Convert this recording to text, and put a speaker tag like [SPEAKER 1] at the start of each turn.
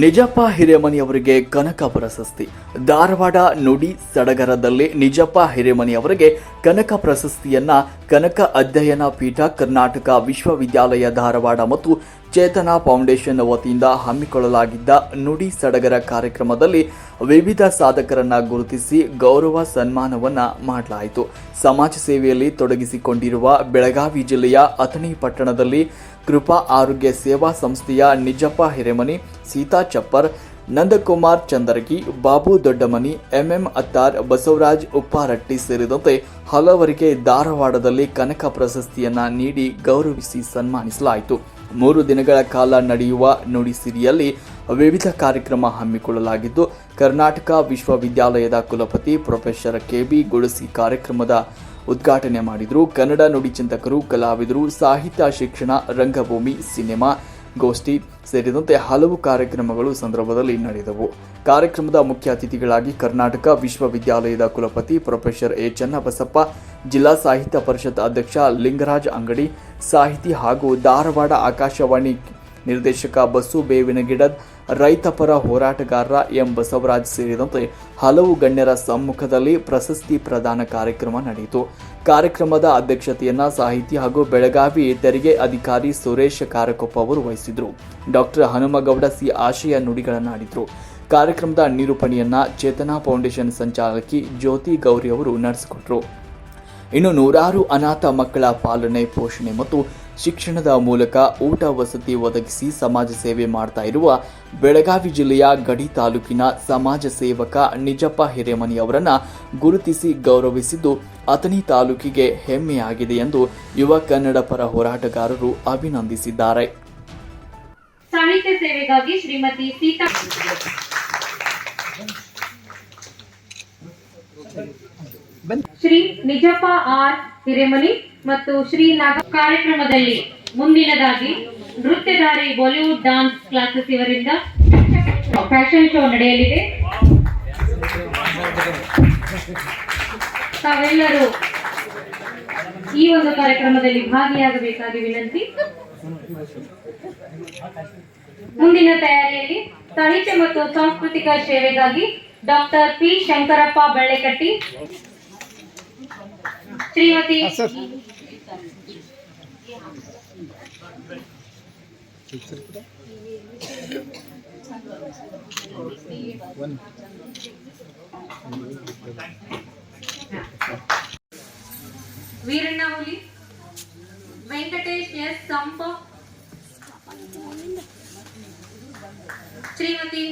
[SPEAKER 1] ನಿಜಪ್ಪ ಹಿರೇಮನಿಯವರಿಗೆ ಕನಕ ಪ್ರಶಸ್ತಿ. ಧಾರವಾಡ ನುಡಿ ಸಡಗರದಲ್ಲಿ ನಿಜಪ್ಪ ಹಿರೇಮನಿಯವರಿಗೆ ಕನಕ ಪ್ರಶಸ್ತಿಯನ್ನ ಕನಕ ಅಧ್ಯಯನ ಪೀಠ ಕರ್ನಾಟಕ ವಿಶ್ವವಿದ್ಯಾಲಯ ಧಾರವಾಡ ಮತ್ತು ಚೇತನ ಫೌಂಡೇಶನ್ ವತಿಯಿಂದ ಹಮ್ಮಿಕೊಳ್ಳಲಾಗಿದ್ದ ನುಡಿ ಸಡಗರ ಕಾರ್ಯಕ್ರಮದಲ್ಲಿ ವಿವಿಧ ಸಾಧಕರನ್ನ ಗುರುತಿಸಿ ಗೌರವ ಸನ್ಮಾನವನ್ನ ಮಾಡಲಾಯಿತು. ಸಮಾಜ ಸೇವೆಯಲ್ಲಿ ತೊಡಗಿಸಿಕೊಂಡಿರುವ ಬೆಳಗಾವಿ ಜಿಲ್ಲೆಯ ಅಥಣಿ ಪಟ್ಟಣದಲ್ಲಿ ಕೃಪಾ ಆರೋಗ್ಯ ಸೇವಾ ಸಂಸ್ಥೆಯ ನಿಜಪ್ಪ ಹಿರೇಮನಿ, ಸೀತಾ ಚಪ್ಪರ್ ನಂದಕುಮಾರ್ ಚಂದರಗಿ, ಬಾಬು ದೊಡ್ಡಮನಿ, ಎಂಎಂ ಅತ್ತಾರ್, ಬಸವರಾಜ್ ಉಪ್ಪಾರಟ್ಟಿ ಸೇರಿದಂತೆ ಹಲವರಿಗೆ ಧಾರವಾಡದಲ್ಲಿ ಕನಕ ಪ್ರಶಸ್ತಿಯನ್ನ ನೀಡಿ ಗೌರವಿಸಿ ಸನ್ಮಾನಿಸಲಾಯಿತು. ಮೂರು ದಿನಗಳ ಕಾಲ ನಡೆಯುವ ನುಡಿಸಿರಿಯಲ್ಲಿ ವಿವಿಧ ಕಾರ್ಯಕ್ರಮ ಹಮ್ಮಿಕೊಳ್ಳಲಾಗಿದ್ದು, ಕರ್ನಾಟಕ ವಿಶ್ವವಿದ್ಯಾಲಯದ ಕುಲಪತಿ ಪ್ರೊಫೆಸರ್ ಕೆಬಿ ಗುಡಸಿ ಕಾರ್ಯಕ್ರಮದ ಉದ್ಘಾಟನೆ ಮಾಡಿದರು. ಕನ್ನಡ ನುಡಿ ಚಿಂತಕರು, ಕಲಾವಿದರು, ಸಾಹಿತ್ಯ ಶಿಕ್ಷಣ, ರಂಗಭೂಮಿ, ಸಿನಿಮಾ, ಗೋಷ್ಠಿ ಸೇರಿದಂತೆ ಹಲವು ಕಾರ್ಯಕ್ರಮಗಳು ಸಂದರ್ಭದಲ್ಲಿ ನಡೆದವು. ಕಾರ್ಯಕ್ರಮದ ಮುಖ್ಯ ಅತಿಥಿಗಳಾಗಿ ಕರ್ನಾಟಕ ವಿಶ್ವವಿದ್ಯಾಲಯದ ಕುಲಪತಿ ಪ್ರೊಫೆಸರ್ ಎ ಚನ್ನಬಸಪ್ಪ, ಜಿಲ್ಲಾ ಸಾಹಿತ್ಯ ಪರಿಷತ್ ಅಧ್ಯಕ್ಷ ಲಿಂಗರಾಜ್ ಅಂಗಡಿ, ಸಾಹಿತಿ ಹಾಗೂ ಧಾರವಾಡ ಆಕಾಶವಾಣಿ ನಿರ್ದೇಶಕ ಬಸ್ಸು ಬೇವಿನಗಿಡದ್ ರೈತಪರ ಹೋರಾಟಗಾರ ಎಂ ಬಸವರಾಜ್ ಸೇರಿದಂತೆ ಹಲವು ಗಣ್ಯರ ಸಮ್ಮುಖದಲ್ಲಿ ಪ್ರಶಸ್ತಿ ಪ್ರದಾನ ಕಾರ್ಯಕ್ರಮ ನಡೆಯಿತು. ಕಾರ್ಯಕ್ರಮದ ಅಧ್ಯಕ್ಷತೆಯನ್ನ ಸಾಹಿತಿ ಹಾಗೂ ಬೆಳಗಾವಿ ತೆರಿಗೆ ಅಧಿಕಾರಿ ಸುರೇಶ್ ಕಾರಕೊಪ್ಪ ಅವರು ವಹಿಸಿದ್ರು. ಡಾಕ್ಟರ್ ಹನುಮಗೌಡ ಸಿ ಆಶಯ ನುಡಿಗಳನ್ನಾಡಿದ್ರು. ಕಾರ್ಯಕ್ರಮದ ನಿರೂಪಣೆಯನ್ನ ಚೇತನಾ ಫೌಂಡೇಶನ್ ಸಂಚಾಲಕಿ ಜ್ಯೋತಿ ಗೌರಿ ಅವರು ನಡೆಸಿಕೊಟ್ರು. ಇನ್ನು ನೂರಾರು ಅನಾಥ ಮಕ್ಕಳ ಪಾಲನೆ ಪೋಷಣೆ ಮತ್ತು ಶಿಕ್ಷಣದ ಮೂಲಕ ಊಟ ವಸತಿ ಒದಗಿಸಿ ಸಮಾಜ ಸೇವೆ ಮಾಡ್ತಾ ಇರುವ ಬೆಳಗಾವಿ ಜಿಲ್ಲೆಯ ಗಡಿ ತಾಲೂಕಿನ ಸಮಾಜ ಸೇವಕ ನಿಜಪ್ಪ ಹಿರೇಮನಿ ಅವರನ್ನು ಗುರುತಿಸಿ ಗೌರವಿಸಿದ್ದು ಅಥಣಿ ತಾಲೂಕಿಗೆ ಹೆಮ್ಮೆಯಾಗಿದೆ ಎಂದು ಯುವ ಕನ್ನಡ ಪರ ಹೋರಾಟಗಾರರು ಅಭಿನಂದಿಸಿದ್ದಾರೆ.
[SPEAKER 2] ಸೇವೆಗಾಗಿ ಶ್ರೀಮತಿ ಸೀತಾ ಶ್ರೀ ನಿಜಪ್ಪ ಆರ್ ಹಿರೇಮನಿ ಮತ್ತು ಶ್ರೀ ನಾಗ ಕಾರ್ಯಕ್ರಮದಲ್ಲಿ ಮುಂದಿನದಾಗಿ ನೃತ್ಯಧಾರಿ ಬಾಲಿವುಡ್ ಡಾನ್ಸ್ ಕ್ಲಾಸಸ್ ಇವರಿಂದ ಫ್ಯಾಷನ್ ಶೋ ನಡೆಯಲಿದೆ. ತಾವೆಲ್ಲರೂ ಈ ಒಂದು ಕಾರ್ಯಕ್ರಮದಲ್ಲಿ ಭಾಗಿಯಾಗಬೇಕಾಗಿ ವಿನಂತಿ. ಮುಂದಿನ ತಯಾರಿಯಲ್ಲಿ ಸಾಹಿತ್ಯ ಮತ್ತು ಸಾಂಸ್ಕೃತಿಕ ಸೇವೆಗಾಗಿ doctor P. Shankarappa Ballekatti. Shrimati Veeranna Oli Venkatesh S సంప శ్రీమతి